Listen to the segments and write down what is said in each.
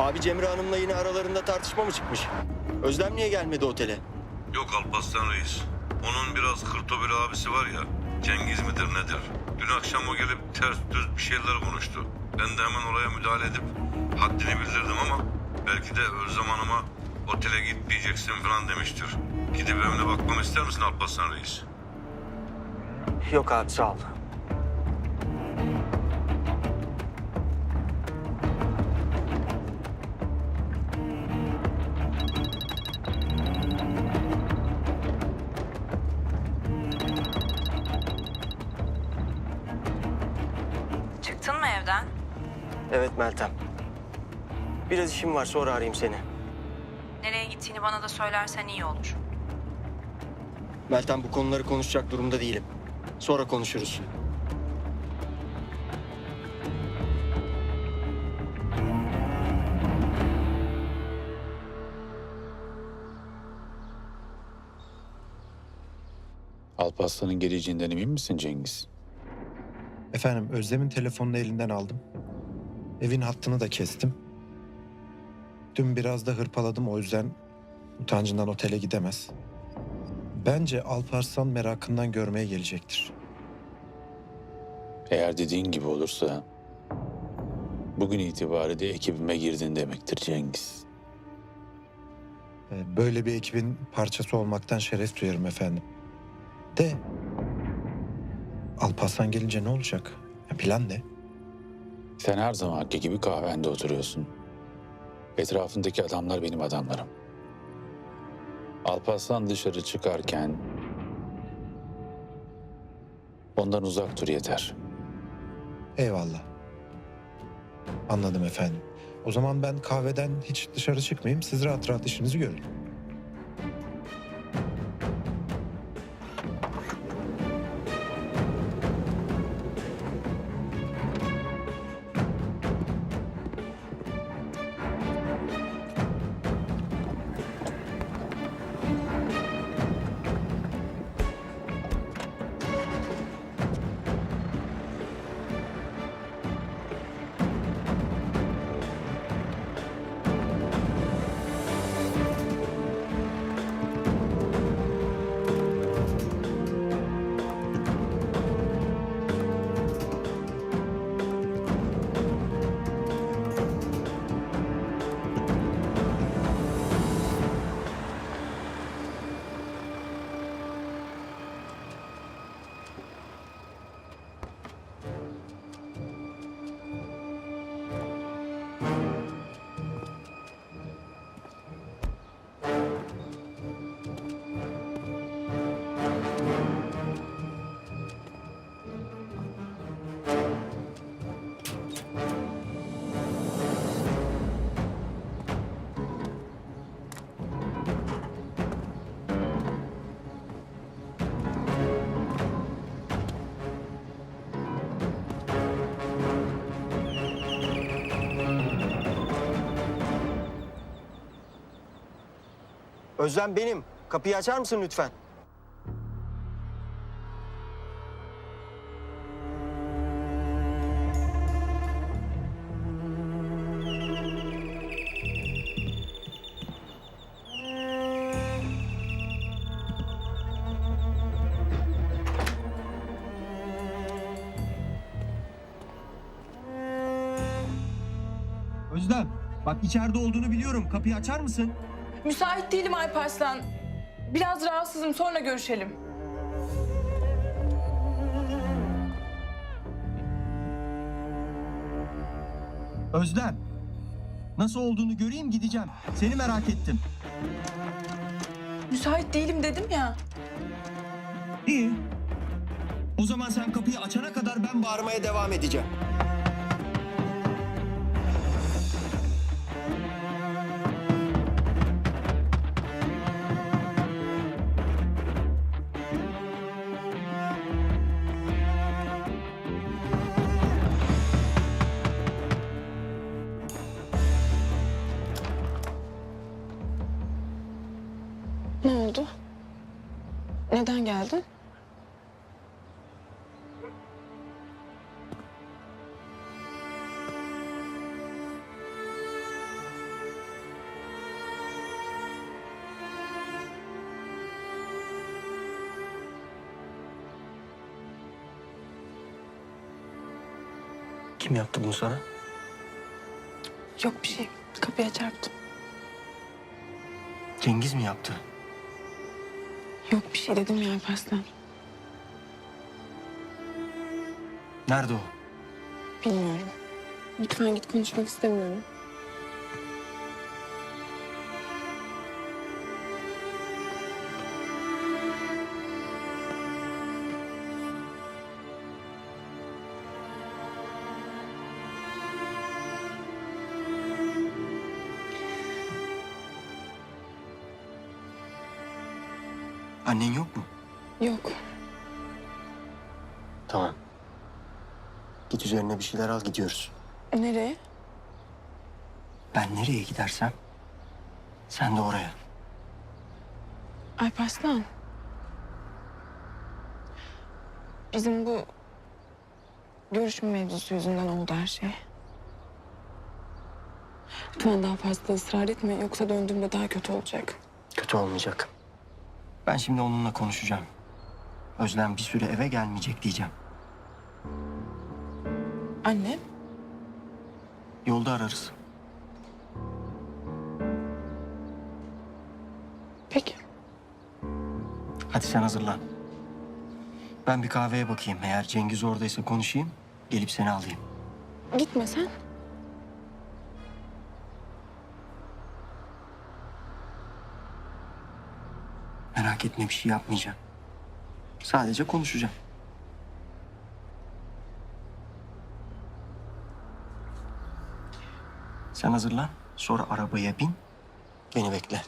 Abi Cemre Hanım'la yine aralarında tartışma mı çıkmış? Özlem niye gelmedi otele? Yok Alparslan Reis. Onun biraz kırto bir abisi var ya. Cengiz midir nedir? Dün akşam o gelip ters düz bir şeyler konuştu. Ben de hemen oraya müdahale edip haddini bildirdim ama belki de Özlem Hanım'a otele gitmeyeceksin falan demiştir. Gidip evine bakmamı ister misin Alparslan Reis? Yok abi sağ ol. Evet Meltem. Biraz işim var sonra arayayım seni. Nereye gittiğini bana da söylersen iyi olur. Meltem bu konuları konuşacak durumda değilim. Sonra konuşuruz. Alparslan'ın geleceğinden emin misin Cengiz? Efendim Özlem'in telefonunu elinden aldım. Evin hattını da kestim. Dün biraz da hırpaladım o yüzden utancından otele gidemez. Bence Alparslan merakından görmeye gelecektir. Eğer dediğin gibi olursa bugün itibariyle ekibime girdin demektir Cengiz. Ee, Böyle bir ekibin parçası olmaktan şeref duyarım efendim. De Alparslan gelince ne olacak? Ya Plan ne? Sen her zamanki gibi kahvende oturuyorsun. Etrafındaki adamlar benim adamlarım. Alparslan dışarı çıkarken ondan uzak dur yeter. Eyvallah. Anladım efendim. O zaman ben kahveden hiç dışarı çıkmayayım. Siz rahat rahat işinizi görün. Özlem benim. Kapıyı açar mısın lütfen? Özlem, bak içeride olduğunu biliyorum. Kapıyı açar mısın? Müsait değilim Alparslan. Biraz rahatsızım sonra görüşelim. Özlem. Nasıl olduğunu göreyim gideceğim. Seni merak ettim. Müsait değilim dedim ya. İyi. O zaman sen kapıyı açana kadar ben Bağırmaya devam edeceğim. Neden geldin? Kim yaptı bunu sana? Yok bir şey. Kapıya çarptım. Cengiz mi yaptı? Yok bir şey dedim ya Alparslan. Nerede o? Bilmiyorum. Lütfen git konuşmak istemiyorum. Yok mu? Yok. Tamam. Git üzerine bir şeyler al gidiyoruz. Nereye? Ben nereye gidersem sen de oraya. Alparslan. Bizim bu görüşme mevzusu yüzünden oldu her şey. Lütfen daha fazla ısrar etme yoksa döndüğümde daha kötü olacak. Kötü olmayacak. Ben şimdi onunla konuşacağım. Özlem bir süre eve gelmeyecek diyeceğim. Anne. Yolda ararız. Peki. Hadi sen hazırlan. Ben bir kahveye bakayım. Eğer Cengiz oradaysa konuşayım. Gelip seni alayım. Gitme sen. Merak etme bir şey yapmayacağım. Sadece konuşacağım. Sen hazırlan. Sonra arabaya bin. Beni bekle.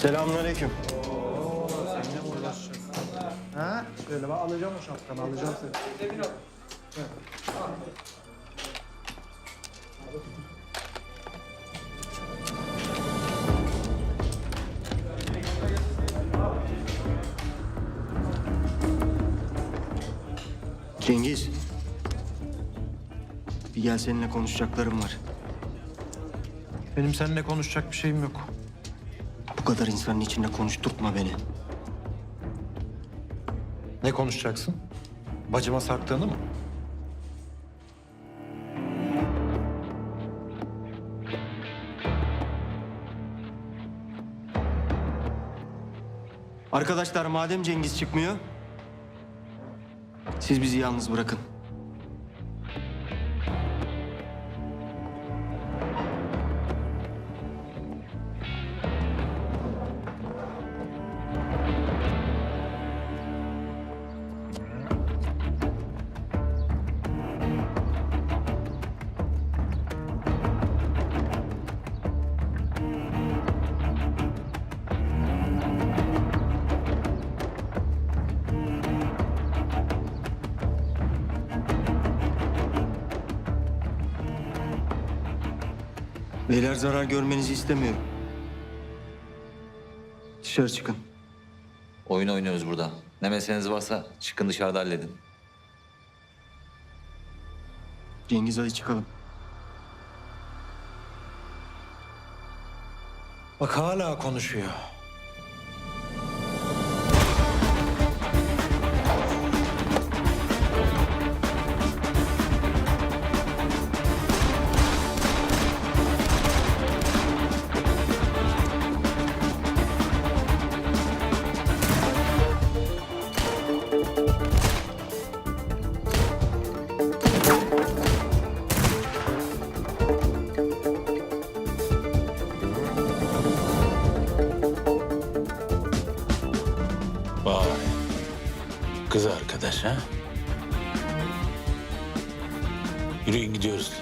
Selamünaleyküm. Ha? Şöyle bak alacağım o şapkanı alacağım seni. Cengiz. Bir gel seninle konuşacaklarım var. Benim seninle konuşacak bir şeyim yok. Kadar insanın içinde konuşturtma beni. Ne konuşacaksın? Bacıma sarktığını mı? Arkadaşlar madem Cengiz çıkmıyor... Siz bizi yalnız bırakın. Beyler zarar görmenizi istemiyorum. Dışarı çıkın. Oyun oynuyoruz burada. Ne meseleniz varsa çıkın dışarıda halledin. Cengiz hadi çıkalım. Bak hala konuşuyor. arkadaş ha? Yürüyün gidiyoruz.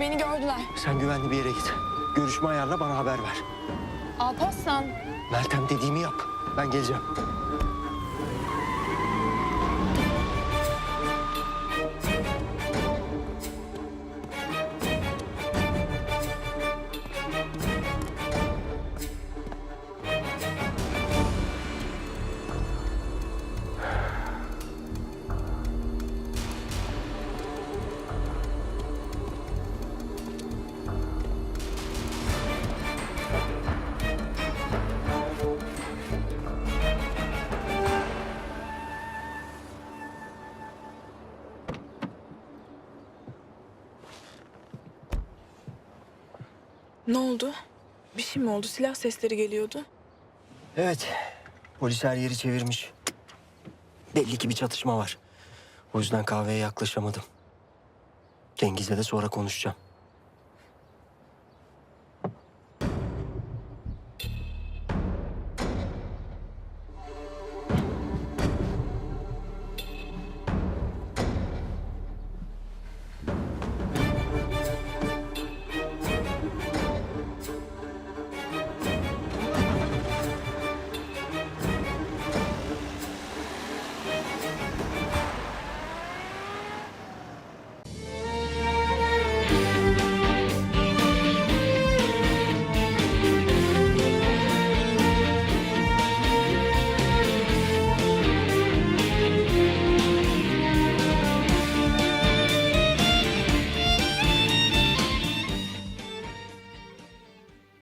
Beni gördüler. Sen güvenli bir yere git. Görüşme ayarla bana haber ver. Alparslan. Meltem dediğimi yap. Ben geleceğim. Ne oldu? Bir şey mi oldu? Silah sesleri geliyordu. Evet. Polis her yeri çevirmiş. Belli ki bir çatışma var. O yüzden kahveye yaklaşamadım. Cengiz'le de sonra konuşacağım.